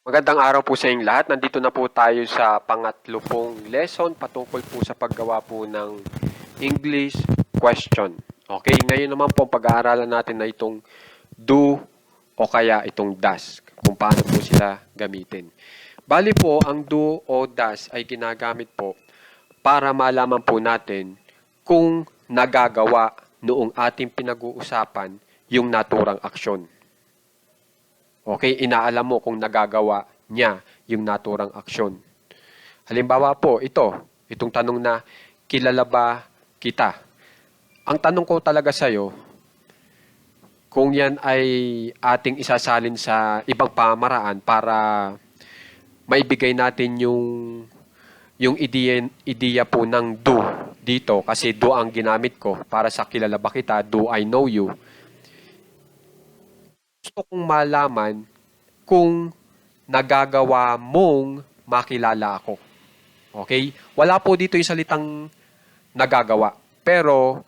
Magandang araw po sa inyong lahat. Nandito na po tayo sa pangatlo pong lesson patungkol po sa paggawa po ng English question. Okay, ngayon naman po pag-aaralan natin na itong do o kaya itong does, kung paano po sila gamitin. Bali po, ang do o does ay ginagamit po para malaman po natin kung nagagawa noong ating pinag-uusapan yung naturang aksyon. Okay, inaalam mo kung nagagawa niya yung naturang aksyon. Halimbawa po, ito, itong tanong na, kilala ba kita? Ang tanong ko talaga sa'yo, kung yan ay ating isasalin sa ibang pamaraan para maibigay natin yung yung ideya, ideya po ng do dito kasi do ang ginamit ko para sa kilala ba kita, do I know you gusto kong malaman kung nagagawa mong makilala ako. Okay? Wala po dito yung salitang nagagawa. Pero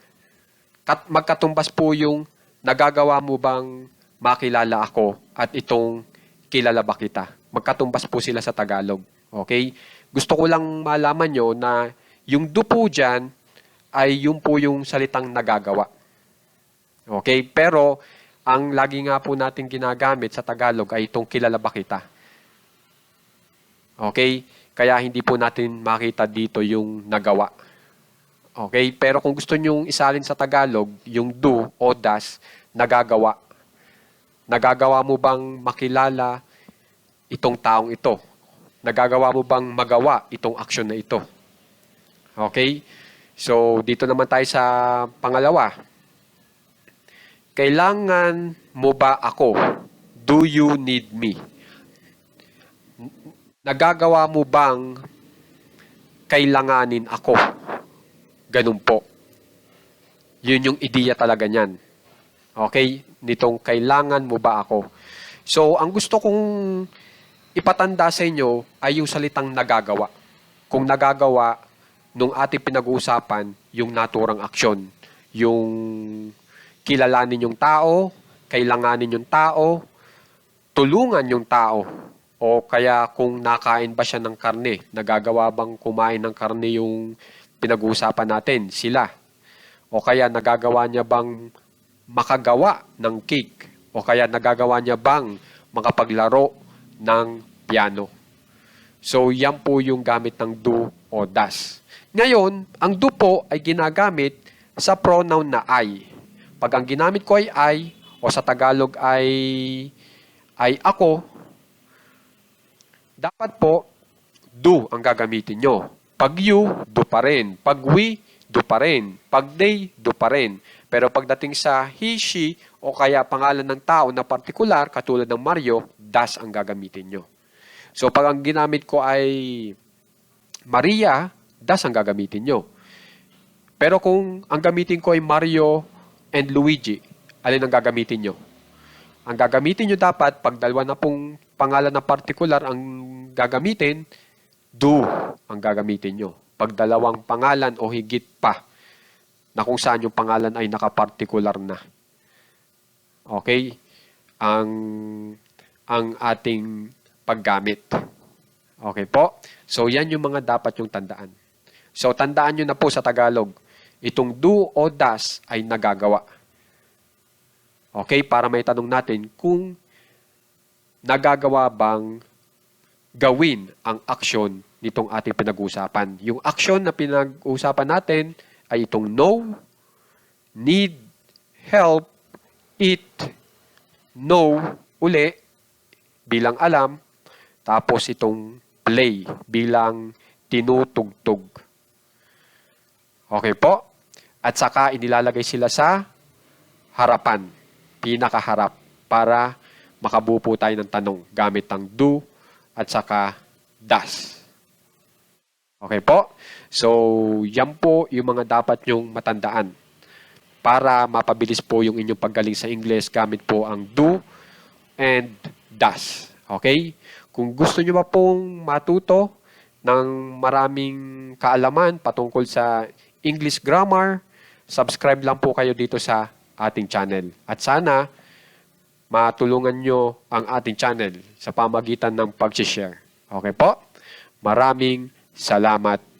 kat- magkatumbas po yung nagagawa mo bang makilala ako at itong kilala ba kita. Magkatumbas po sila sa Tagalog. Okay? Gusto ko lang malaman nyo na yung do po dyan ay yung po yung salitang nagagawa. Okay? Pero ang lagi nga po natin ginagamit sa Tagalog ay itong kilala ba kita. Okay? Kaya hindi po natin makita dito yung nagawa. Okay? Pero kung gusto nyong isalin sa Tagalog, yung do o das, nagagawa. Nagagawa mo bang makilala itong taong ito? Nagagawa mo bang magawa itong aksyon na ito? Okay? So, dito naman tayo sa pangalawa. Kailangan mo ba ako? Do you need me? Nagagawa mo bang kailanganin ako? Ganun po. Yun yung ideya talaga niyan. Okay? Nitong kailangan mo ba ako? So, ang gusto kong ipatanda sa inyo ay yung salitang nagagawa. Kung nagagawa, nung ating pinag-uusapan, yung naturang aksyon. Yung kilalanin yung tao, kailanganin yung tao, tulungan yung tao. O kaya kung nakain ba siya ng karne, nagagawa bang kumain ng karne yung pinag-uusapan natin, sila. O kaya nagagawa niya bang makagawa ng cake? O kaya nagagawa niya bang makapaglaro ng piano? So, yan po yung gamit ng do o das. Ngayon, ang do po ay ginagamit sa pronoun na I. Pag ang ginamit ko ay I, o sa Tagalog ay ay ako, dapat po do ang gagamitin nyo. Pag you, do pa rin. Pag we, do pa rin. Pag they, do pa rin. Pero pagdating sa he, she, o kaya pangalan ng tao na partikular, katulad ng Mario, das ang gagamitin nyo. So pag ang ginamit ko ay Maria, das ang gagamitin nyo. Pero kung ang gamitin ko ay Mario and Luigi, alin ang gagamitin nyo? Ang gagamitin nyo dapat, pag dalawa na pong pangalan na partikular ang gagamitin, do ang gagamitin nyo. Pag dalawang pangalan o higit pa, na kung saan yung pangalan ay nakapartikular na. Okay? Ang ang ating paggamit. Okay po? So, yan yung mga dapat yung tandaan. So, tandaan nyo na po sa Tagalog, itong do o das ay nagagawa. Okay? Para may tanong natin kung nagagawa bang gawin ang aksyon nitong ating pinag-uusapan. Yung aksyon na pinag-uusapan natin ay itong know, need, help, eat, know, uli, bilang alam, tapos itong play bilang tinutugtog. Okay po? At saka inilalagay sila sa harapan, pinakaharap, para makabuo po tayo ng tanong gamit ang do at saka das. Okay po? So, yan po yung mga dapat nyong matandaan para mapabilis po yung inyong paggaling sa English gamit po ang do and das. Okay? Kung gusto nyo ba pong matuto ng maraming kaalaman patungkol sa English grammar, subscribe lang po kayo dito sa ating channel. At sana matulungan nyo ang ating channel sa pamagitan ng pag-share. Okay po? Maraming salamat